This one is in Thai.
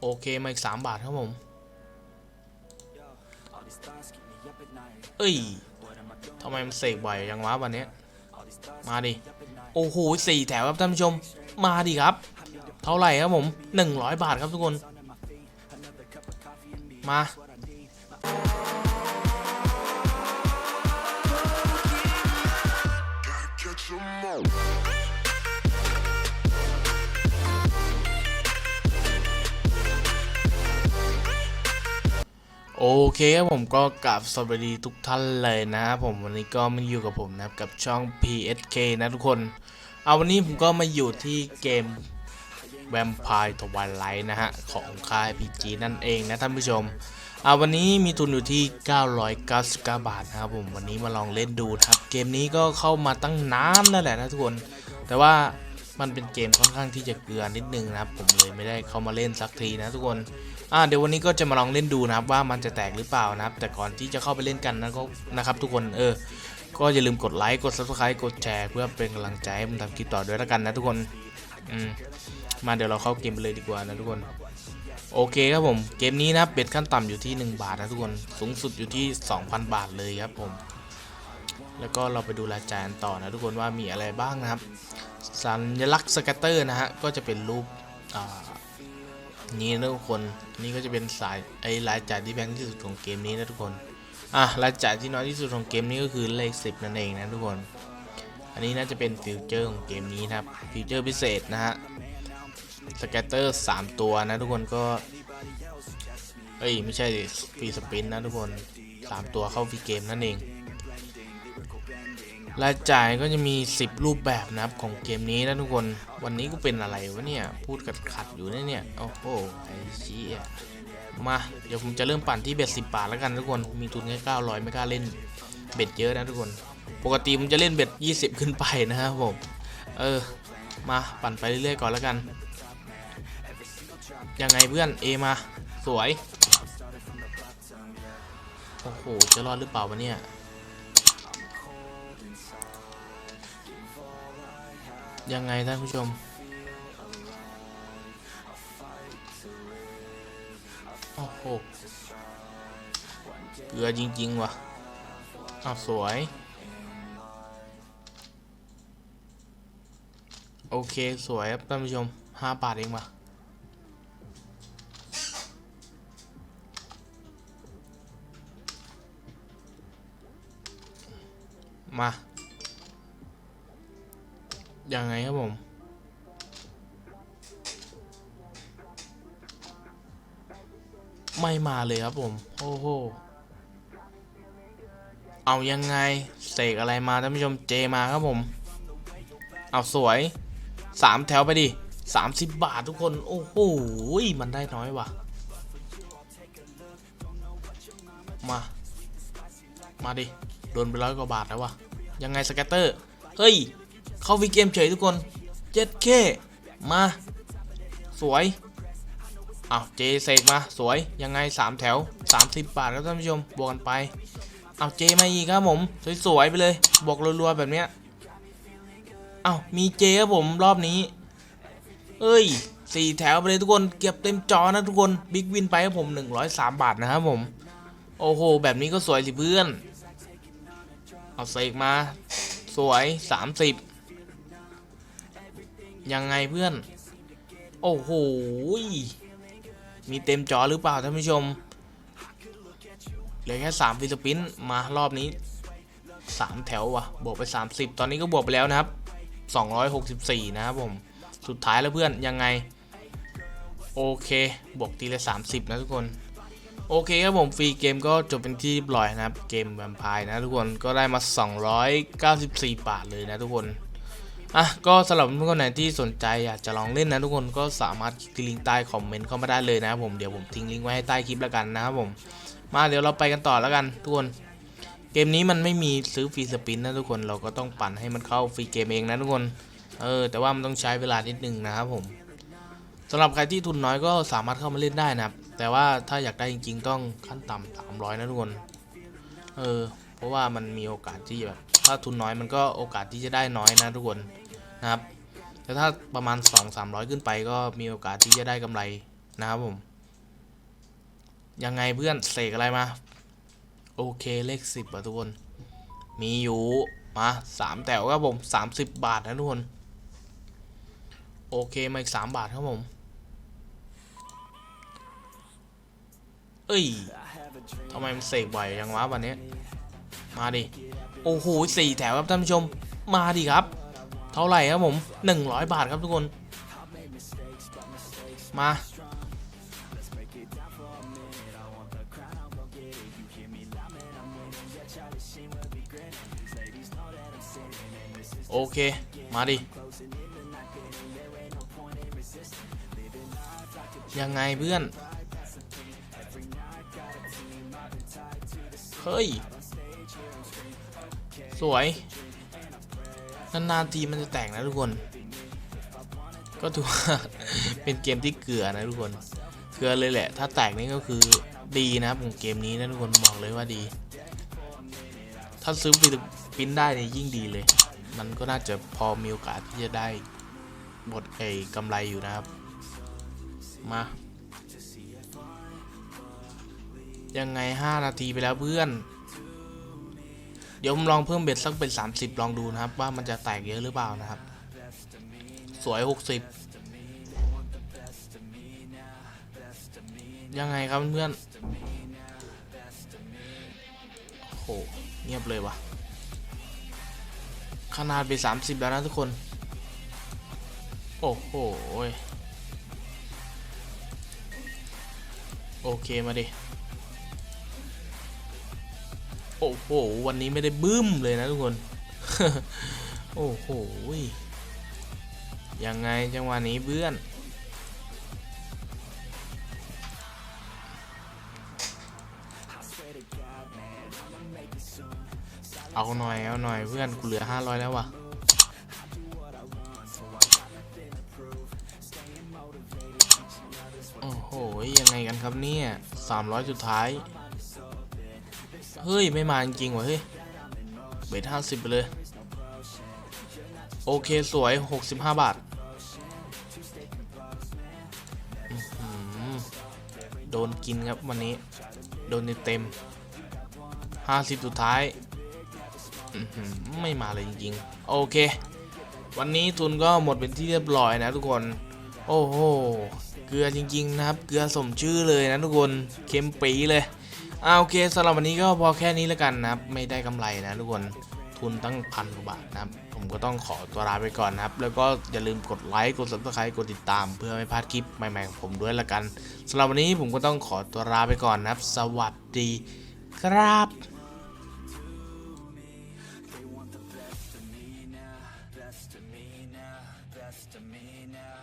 โอเคมาอีกสามบาทครับผม เอ้ยทำไมมันเสกบ่อยยังวะวันนี้ มาดิ โอ้โหสี่แถวครับท่านผู้ชม มาดิครับ เท่าไหร่ครับผมหนึ่งร้อยบาทครับทุกคน มา โอเคครับผมก็กราบสวัสดีทุกท่านเลยนะครับผมวันนี้ก็มาอยู่กับผมนะครับกับช่อง PSK นะทุกคนเอาวันนี้ผมก็มาอยู่ที่เกม Vampire Twilight นะฮะ ของค่าย PG นั่นเองนะท่านผู้ชมเอาวันนี้มีทุนอยู่ที่ 999 บาทนะครับผมวันนี้มาลองเล่นดูครับ เกมนี้ก็เข้ามาตั้งน้ำนั่นแหละนะทุกคน แต่ว่า มันเป็นเกมค่อนข้างที่จะเกลือนิดนึงนะครับ ผมเลยไม่ได้เข้ามาเล่นสักทีนะทุกคนอ่าเดี๋ยววันนี้ก็จะมาลองเล่นดูนะครับว่ามันจะแตกหรือเปล่านะครับ แต่ก่อนที่จะเข้าไปเล่นกันนะก็นะครับ ทุกคนเออ ก็อย่าลืมกดไลค์กด subscribe กดแชร์เพื่อเป็นกำลังใจให้ผมทำคลิปต่อด้วยแล้วกันนะทุกคนอืมมาเดี๋ยวเราเข้าเกมไปเลยดีกว่านะทุกคนโอเคครับผมเกมนี้นะเบ็ดขั้นต่ำอยู่ที่ 1 บาทนะทุกคนสูงสุดอยู่ที่ 2,000 บาทเลยครับผม แล้วก็เราไปดูรายจ่ายกันต่อนะทุกคนว่ามีอะไรบ้างนะครับสัญลักษณ์สแกตเตอร์นะฮะก็จะเป็นรูปนี้นะทุกคนนี่ก็จะเป็นสายไอ้รายจ่ายที่แพงที่สุดของเกมนี้นะทุกคนอะรายจ่ายที่น้อยที่สุดของเกมนี้ก็คือเลขสิบนั่นเองนะทุกคน อันนี้น่าจะเป็นฟิวเจอร์ของเกมนี้นะครับฟิวเจอร์พิเศษนะฮะสแกตเตอร์สามตัวนะทุกคนก็เอ้ยไม่ใช่ฟรีสปินนะทุกคนสามตัวเข้าฟรีเกมนั่นเอง รายจ่ายก็จะมี 10 รูปแบบนะครับของเกมนี้นะทุกคนวันนี้ก็เป็นอะไรวะเนี่ยพูดขัดขัดอยู่นะเนี่ยโอ้โหไอ้ชี้ยมาเดี๋ยวผมจะเริ่มปั่นที่เบ็ดสิบบาทแล้วกันทุกคนมีทุนแค่900ไม่กล้าเล่นเบ็ดเยอะนะทุกคน ปกติผมจะเล่นเบ็ด20ขึ้นไปนะครับผมเออมาปั่นไปเรื่อยๆก่อนแล้วกัน ยังไงเพื่อนเอมาสวยโอ้โหจะรอดหรือเปล่าวะเนี่ย ยังไงท่านผู้ชม โอ้โห เกลือจริง ๆ ว่ะอ้าวสวย โอเค สวยครับท่านผู้ชมห้าบาทเองว่ะมา ยังไงครับผม ไม่มาเลยครับผม โอ้โห เอายังไง เสกอะไรมาท่านผู้ชมเจมาครับผม เอาสวยสามแถวไปดิสามสิบบาททุกคน โอ้โห มันได้น้อยว่ะ มา มาดิ โดนไปร้อยกว่าบาทแล้ววะยังไงสแกตเตอร์ เฮ้ย เข้าวีเกมเฉยทุกคนเจ็ดเคมา สวยอ้าวเจเสกมาสวยยังไง 3 แถว 30 บาทครับท่านผู้ชมบวกกันไปเอาเจมาอีกครับผม สวยๆไปเลยบวกรัวๆแบบเนี้ยเอามีเจครับผมรอบนี้ เอ้ยสี่แถวไปเลยทุกคนเก็บเต็มจอนะทุกคนบิ๊กวินไปครับผม 103 บาทนะครับผม โอ้โห แบบนี้ก็สวยสิเพื่อน เอาเสกมา สวย 30 ยังไงเพื่อน โอ้โห มีเต็มจอหรือเปล่าท่านผู้ชม เหลือแค่3ฟิสปินมารอบนี้3แถววะบวกไป 30 ตอนนี้ก็บวกไปแล้วนะครับ 264 นะครับผม สุดท้ายแล้วเพื่อนยังไง โอเค บวกทีละ 30 นะทุกคน โอเคครับผม ฟรีเกมก็จบเป็นที่เรียบร้อยนะครับ เกมแวมไพร์นะทุกคน ก็ได้มา 294 บาทเลยนะทุกคน อะก็สำหรับทุกคนไหนที่สนใจอยากจะลองเล่นนะทุกคนก็สามารถคลิกที่ลิงก์ใต้คอมเมนต์เข้ามาได้เลยนะครับผมเดี๋ยวผมทิ้งลิงก์ไว้ให้ใต้คลิปแล้วกันนะครับผมมาเดี๋ยวเราไปกันต่อแล้วกันทุกคน เกมนี้มันไม่มีซื้อฟรีสปินนะทุกคนเราก็ต้องปั่นให้มันเข้าฟรีเกมเองนะทุกคนเออแต่ว่ามันต้องใช้เวลานิดนึงนะครับผมสำหรับใครที่ทุนน้อยก็สามารถเข้ามาเล่นได้นะครับแต่ว่าถ้าอยากได้จริง ๆ ต้องขั้นต่ำสามร้อยนะทุกคนเออ เพราะว่ามันมีโอกาสที่แบบถ้าทุนน้อยมันก็โอกาสที่จะได้น้อยนะทุกคนนะครับแต่ถ้าประมาณ 2 300 ขึ้นไปก็มีโอกาสที่จะได้กำไรนะครับผม ยังไงเพื่อนเสกอะไรมา โอเคเลขสิบอะทุกคน มีอยู่มาสามแถวครับผมสามสิบบาทนะทุกคน โอเคมาอีกสามบาทครับผม เอ้ยทำไมมันเสกบ่อยยังวะวันนี้ มาดิ โอ้โหสี่แถวครับท่านผู้ชม มาดิครับ เท่าไหร่ครับผมหนึ่งร้อยบาทครับทุกคน มา โอเค มาดิ ยังไงเพื่อน เฮ้ย สวย นานๆทีมันจะแตกนะทุกคน ก็ถือว่าเป็นเกมที่เกลือนะทุกคน เกลือเลยแหละ ถ้าแตกนี่ก็คือดีนะครับของเกมนี้นะทุกคนบอกเลยว่าดี ถ้าซื้อปินได้เนี่ยยิ่งดีเลย มันก็น่าจะพอมีโอกาสที่จะได้บทไอ้กำไรอยู่นะครับ มายังไง 5 นาทีไปแล้วเพื่อน เดี๋ยวผมลองเพิ่มเบ็ดสักเป็น30ลองดูนะครับ ว่ามันจะแตกเยอะหรือเปล่านะครับ สวย60ยังไงครับเพื่อนโหเงียบเลยวะขนาดไป30แล้วนะทุกคน โอ้โหโอเคมาดิ โอ้โห วันนี้ไม่ได้บึ้มเลยนะทุกคน โอ้โห ยังไงจังหวะนี้เพื่อนเอาหน่อย เอาหน่อยเพื่อนกูเหลือ 500 แล้ววะโอ้โห ยังไงกันครับเนี่ย 300 สุดท้าย เฮ้ย ไม่มาจริงๆวะเฮ้ย เบทห้าสิบไปเลย โอเคสวย 65 บาทอื้อหือโดนกินครับวันนี้ โดนเต็มๆ50สุดท้ายไม่มาเลยจริงๆ โอเค วันนี้ทุนก็หมดเป็นที่เรียบร้อยนะทุกคน โอ้โห เกลือจริงๆนะครับ เกลือสมชื่อเลยนะทุกคน เค็มปีเลย อ่าโอเคสำหรับวันนี้ก็พอแค่นี้แล้วกันนะครับ ไม่ได้กำไรนะทุกคนทุนตั้งพันกว่าบาทนะครับ ผมก็ต้องขอตัวลาไปก่อนนะครับ แล้วก็อย่าลืมกดไลค์กด s u b สไครต์กดติดตาม เพื่อไม่พลาดคลิปใหม่ๆของผมด้วยละกันสำหรับวันนี้ผมก็ต้องขอตัวลาไปก่อนนะครับ สวัสดีครับ